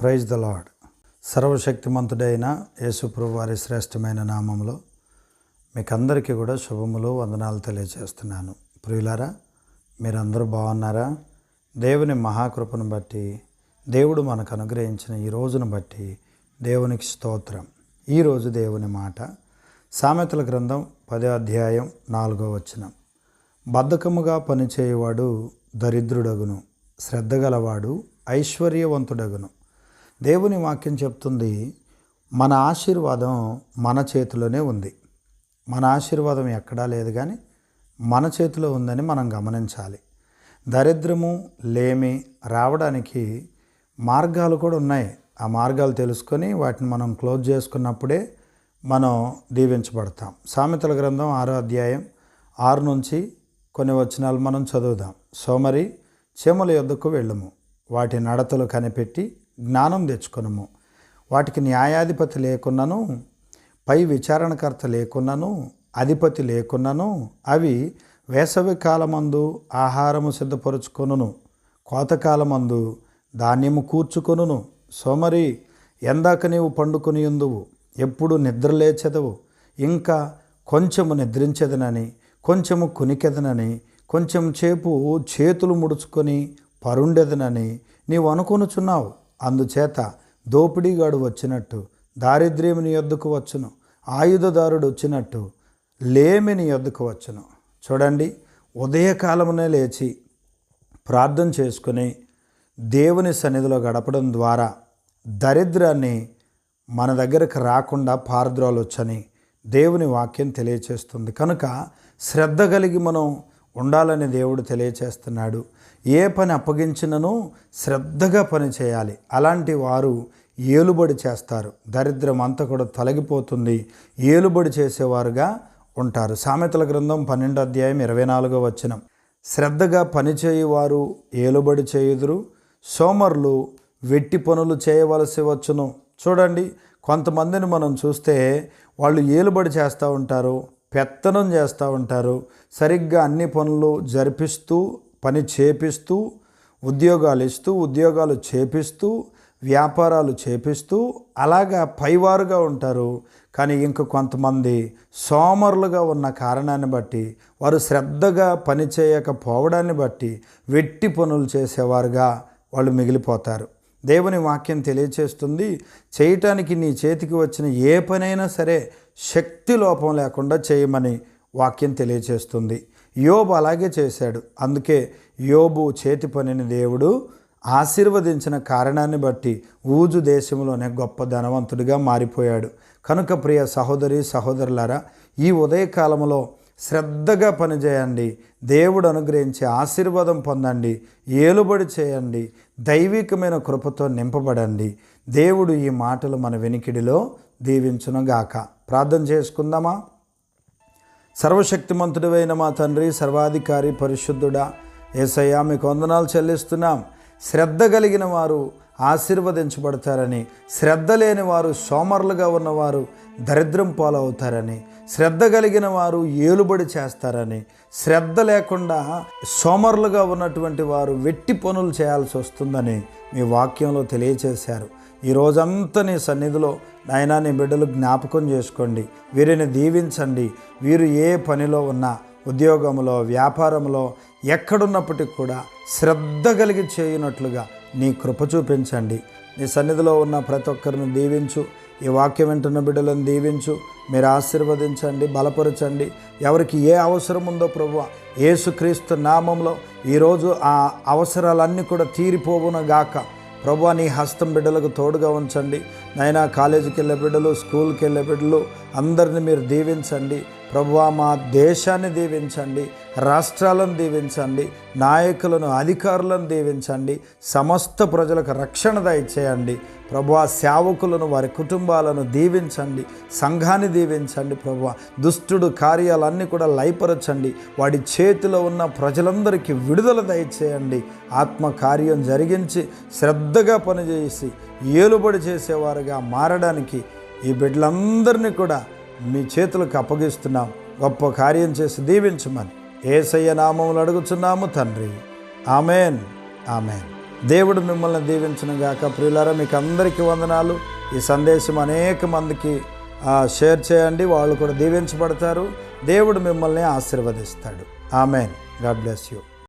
Praise the lord సర్వశక్తిమంతుడైన యేసుప్రభు వారి శ్రేష్టమైన నామంలో మీకు అందరికీ కూడా శుభములు వందనాలు తెలియజేస్తున్నాను. ప్రియులారా మీరందరూ బాగున్నారా? దేవుని మహాకృపను బట్టి దేవుడు మనకు అనుగ్రహించిన ఈ రోజును బట్టి దేవునికి స్తోత్రం. ఈరోజు దేవుని మాట. సామెతల గ్రంథం పదో అధ్యాయం నాలుగో వచనం. బద్ధకముగా పనిచేయవాడు దరిద్రుడగును శ్రద్ధగలవాడు ఐశ్వర్యవంతుడగును. దేవుని వాక్యం చెప్తుంది మన ఆశీర్వాదం మన చేతిలోనే ఉంది. మన ఆశీర్వాదం ఎక్కడా లేదు కానీ మన చేతిలో ఉందని మనం గమనించాలి. దరిద్రము లేమి రావడానికి మార్గాలు కూడా ఉన్నాయి. ఆ మార్గాలు తెలుసుకొని వాటిని మనం క్లోజ్ చేసుకున్నప్పుడే మనం దీవించబడతాం. సామెతల గ్రంథం ఆరో అధ్యాయం ఆరు నుంచి కొన్ని వచనాలు మనం చదువుదాం. సోమరి చీమల యొద్దకు వెళ్ళము. వాటి నడతలు కనిపెట్టి జ్ఞానం తెచ్చుకొనము. వాటికి న్యాయాధిపతి లేకున్నను పై విచారణకర్త లేకున్నను అధిపతి లేకున్నను అవి వేసవి కాలమందు ఆహారము సిద్ధపరుచుకొనును కోతకాలమందు ధాన్యము కూర్చుకొనును. సోమరి ఎందాక నీవు పండుకొని ఉందువు ఎప్పుడు నిద్రలేచెదవు ఇంకా కొంచెము నిద్రించదనని కొంచెము కునికెదనని కొంచెం చేపు చేతులు ముడుచుకొని పరుండెదనని నీవు అనుకొనుచున్నావు. అందుచేత దోపిడీగాడు వచ్చినట్టు దారిద్ర్యముని నీ యొద్దకు వచ్చును ఆయుధదారుడు వచ్చినట్టు లేమిని యొద్దకు వచ్చును. చూడండి ఉదయకాలమునే లేచి ప్రార్థన చేసుకుని దేవుని సన్నిధిలో గడపడం ద్వారా దరిద్రాన్ని మన దగ్గరకు రాకుండా పారద్రోలొచ్చని దేవుని వాక్యం తెలియచేస్తుంది. కనుక శ్రద్ధ కలిగి మనం ఉండాలని దేవుడు తెలియచేస్తున్నాడు. ఏ పని అప్పగించినను శ్రద్ధగా పని చేయాలి. అలాంటి వారు ఏలుబడి చేస్తారు. దరిద్రం అంతా కూడా తొలగిపోతుంది. ఏలుబడి చేసేవారుగా ఉంటారు. సామెతల గ్రంథం పన్నెండు అధ్యాయం ఇరవై నాలుగో వచనం. శ్రద్ధగా పనిచేయువారు ఏలుబడి చేయుదురు. సోమరులు వెట్టి పనులు చేయవలసి వచ్చును. చూడండి కొంతమందిని మనం చూస్తే వాళ్ళు ఏలుబడి చేస్తూ ఉంటారు. పెత్తనం చేస్తూ ఉంటారు. సరిగ్గా అన్ని పనులు జరిపిస్తూ పని చేపిస్తూ ఉద్యోగాలు ఇస్తూ ఉద్యోగాలు చేపిస్తూ వ్యాపారాలు చేపిస్తూ అలాగా పైవారుగా ఉంటారు. కానీ ఇంక కొంతమంది సోమరులుగా ఉన్న కారణాన్ని బట్టి వారు శ్రద్ధగా పని చేయకపోవడాన్ని బట్టి వెట్టి పనులు చేసేవారుగా వాళ్ళు మిగిలిపోతారు. దేవుని వాక్యం తెలియచేస్తుంది. చేయటానికి నీ చేతికి వచ్చిన ఏ పనైనా సరే శక్తి లోపం లేకుండా చేయమని వాక్యం తెలియచేస్తుంది. యోబు అలాగే చేశాడు. అందుకే యోబు చేతి పనిని దేవుడు ఆశీర్వదించిన కారణాన్ని బట్టి ఊజు దేశంలోనే గొప్ప ధనవంతుడిగా మారిపోయాడు. కనుక ప్రియ సహోదరి సహోదరులారా ఈ ఉదయకాలంలో శ్రద్ధగా పనిచేయండి. దేవుడు అనుగ్రహించి ఆశీర్వాదం పొందండి. ఏలుబడి చేయండి. దైవికమైన కృపతో నింపబడండి. దేవుడు ఈ మాటలు మన వెనికిడిలో దీవించునుగాక. ప్రార్థన చేసుకుందామా? సర్వశక్తిమంతుడివైన మా తండ్రి సర్వాధికారి పరిశుద్ధుడా ఏసయ్యా మీకు వందనాలు చెల్లిస్తున్నాం. శ్రద్ధ కలిగిన వారు ఆశీర్వదించబడతారని శ్రద్ధ లేని వారు సోమరులుగా ఉన్నవారు దరిద్రం పాలవుతారని శ్రద్ధ కలిగిన వారు ఏలుబడి చేస్తారని శ్రద్ధ లేకుండా సోమరులుగా ఉన్నటువంటి వారు వెట్టి పనులు చేయాల్సి వస్తుందని మీ వాక్యంలో తెలియచేశారు. ఈ రోజంతా నీ సన్నిధిలో నాయనా నీ బిడ్డలు జ్ఞాపకం చేసుకోండి. వీరిని దీవించండి. వీరు ఏ పనిలో ఉన్నా ఉద్యోగంలో వ్యాపారంలో ఎక్కడున్నప్పటికీ కూడా శ్రద్ధ కలిగి చేయనట్లుగా నీ కృప చూపించండి. నీ సన్నిధిలో ఉన్న ప్రతి ఒక్కరిని దీవించు. ఈ వాక్యం వింటున్న బిడ్డలను దీవించు. మీరు ఆశీర్వదించండి బలపరచండి. ఎవరికి ఏ అవసరం ఉందో ప్రభు ఏసుక్రీస్తు నామంలో ఈరోజు ఆ అవసరాలన్నీ కూడా తీరిపోవున గాక. ప్రభు నీ హస్తం బిడ్డలకు తోడుగా ఉంచండి. నైనా కాలేజీకి వెళ్ళే బిడ్డలు స్కూల్కి వెళ్ళే బిడ్డలు అందరిని మీరు దీవించండి. ప్రభువా మా దేశాన్ని దీవించండి రాష్ట్రాలను దీవించండి నాయకులను అధికారులను దీవించండి సమస్త ప్రజలకు రక్షణ దయచేయండి. ప్రభు సేవకులను వారి కుటుంబాలను దీవించండి సంఘాన్ని దీవించండి ప్రభు దుష్టుడు కార్యాలన్నీ కూడా లయపరచండి. వాడి చేతిలో ఉన్న ప్రజలందరికీ విడుదల దయచేయండి. ఆత్మ కార్యం జరిగించి శ్రద్ధగా పనిచేసి ఏలుబడి చేసేవారుగా మారడానికి ఈ బిడ్డలందరినీ కూడా మీ చేతులకు అప్పగిస్తున్నాం గొప్ప కార్యం చేసి దీవించమని ఏసయ్య నామములు అడుగుచున్నాము తండ్రి. ఆమెన్. ఆమెన్. దేవుడు మిమ్మల్ని దీవించిన గాక ప్రియులారా మీకు అందరికీ వందనాలు. ఈ సందేశం అనేక మందికి షేర్ చేయండి వాళ్ళు కూడా దీవించబడతారు. దేవుడు మిమ్మల్ని ఆశీర్వదిస్తాడు. ఆమెన్. God bless you.